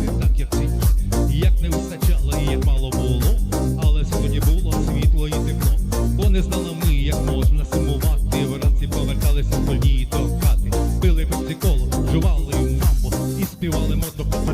жити так, як ці, як не вистачало і мало було, але сьогодні було світло і тепло, бо не знали ми, як можна сумувати. Вранці поверталися в польні до хати, пили пепсі коло, жували мамбо і співали мото по